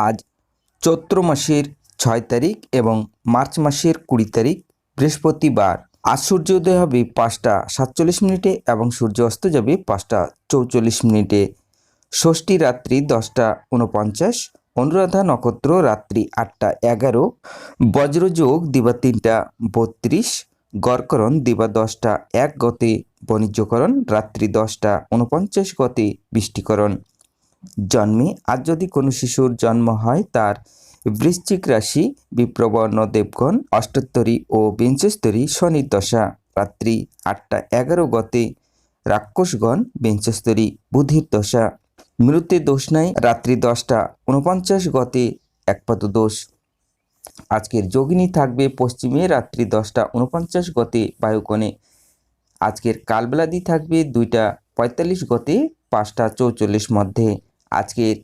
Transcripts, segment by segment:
আজ চৈত্র মাসের ছয় তারিখ এবং মার্চ মাসের কুড়ি তারিখ বৃহস্পতিবার। আজ সূর্যোদয় হবে পাঁচটা সাতচল্লিশ মিনিটে এবং সূর্য অস্ত যাবে পাঁচটা চৌচল্লিশ মিনিটে। ষষ্ঠী রাত্রি দশটা উনপঞ্চাশ অনুরাধা নক্ষত্র রাত্রি আটটা এগারো, বজ্রযোগ দিবা তিনটা বত্রিশ, গড়করণ দিবা দশটা এক গতে, বাণিজ্যকরণ রাত্রি দশটা উনপঞ্চাশ গতে, বৃষ্টিকরণ। জন্মে। আর যদি কোনো শিশুর জন্ম হয়, তার বৃশ্চিক রাশি বিপ্রবর্ণ দেবগণ, অষ্টোত্তরী ও বিঞ্চস্তরী শনির দশা, রাত্রি আটটা এগারো গতে রাক্ষসগণ বিঞ্চস্তরী বুধির দশা মৃত্যু দোষ নাই, রাত্রি দশটা উনপঞ্চাশ গতে একপাত দোষ। আজকের যোগিনী থাকবে পশ্চিমে, রাত্রি দশটা উনপঞ্চাশ গতে বায়ুকোণে। আজকের কালবেলাদি থাকবে দুইটা পঁয়তাল্লিশ গতে পাঁচটা চৌচল্লিশ মধ্যে। আজকের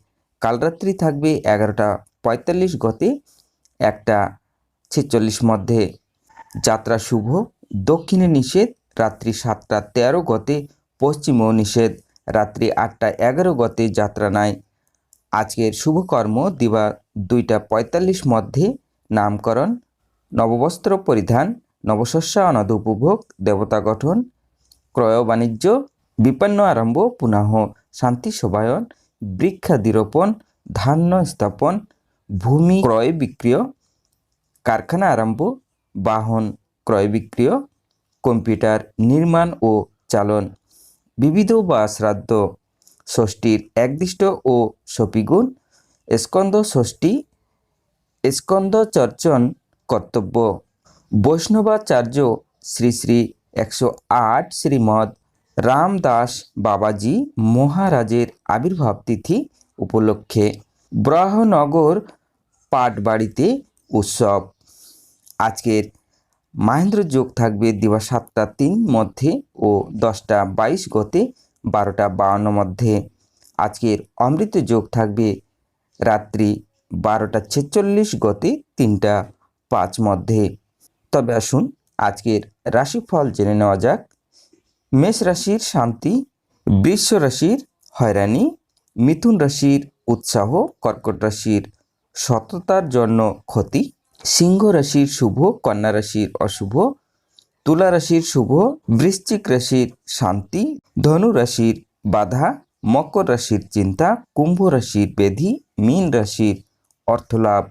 কালরাত্রি থাকবে এগারোটা পঁয়তাল্লিশ গতে, একটা ছেচল্লিশ মধ্যে। যাত্রা শুভ, দক্ষিণে নিষেধ, রাত্রি সাতটা তেরো গতে, পশ্চিমেও নিষেধ। রাত্রি আটটা এগারো গতে যাত্রা নাই। আজকের শুভকর্ম, দিবা দুইটা পঁয়তাল্লিশ মধ্যে, নামকরণ, নববস্ত্র পরিধান, নবশস্য অনাদ উপভোগ, দেবতা গঠন, ক্রয় বাণিজ্য, বিপন্ন আরম্ভ পুনঃ শান্তি শোভায়ন বৃক্ষাদিরোপণ, ধান্য স্থাপন, ভূমি ক্রয় বিক্রয়, কারখানা আরম্ভ, বাহন ক্রয় বিক্রয়, কম্পিউটার নির্মাণ ও চালন। বিবিধ বা শ্রাদ্ধ ষষ্ঠীর একদিষ্ট ও সপিগুণ, স্কন্দ ষষ্ঠী, স্কন্দ চর্চন কর্তব্য। বৈষ্ণবাচার্য শ্রী শ্রী একশো আট শ্রীমদ রামদাস বাবাজি মহারাজের আবির্ভাব তিথি উপলক্ষে ব্রহনগর পাটবাড়িতে উৎসব। আজকের মাহেন্দ্র যোগ থাকবে দিবা সাতটা তিন মধ্যে ও দশটা বাইশ গতে বারোটা বাউন্ন মধ্যে। আজকের অমৃত যোগ থাকবে রাত্রি বারোটা ছেচল্লিশ গতে তিনটা পাঁচ মধ্যে। তবে আসুন আজকের রাশিফল জেনে নেওয়া যাক। মেষ রাশির শান্তি, বৃষ রাশির হয়রানি, মিথুন রাশির উৎসাহ, কর্কট রাশির সততার জন্য ক্ষতি, সিংহ রাশির শুভ, কন্যা রাশির অশুভ, তুলা রাশির শুভ, বৃশ্চিক রাশির শান্তি, ধনু রাশির বাধা, মকর রাশির চিন্তা, কুম্ভ রাশির বেধি, মীন রাশির অর্থলাভ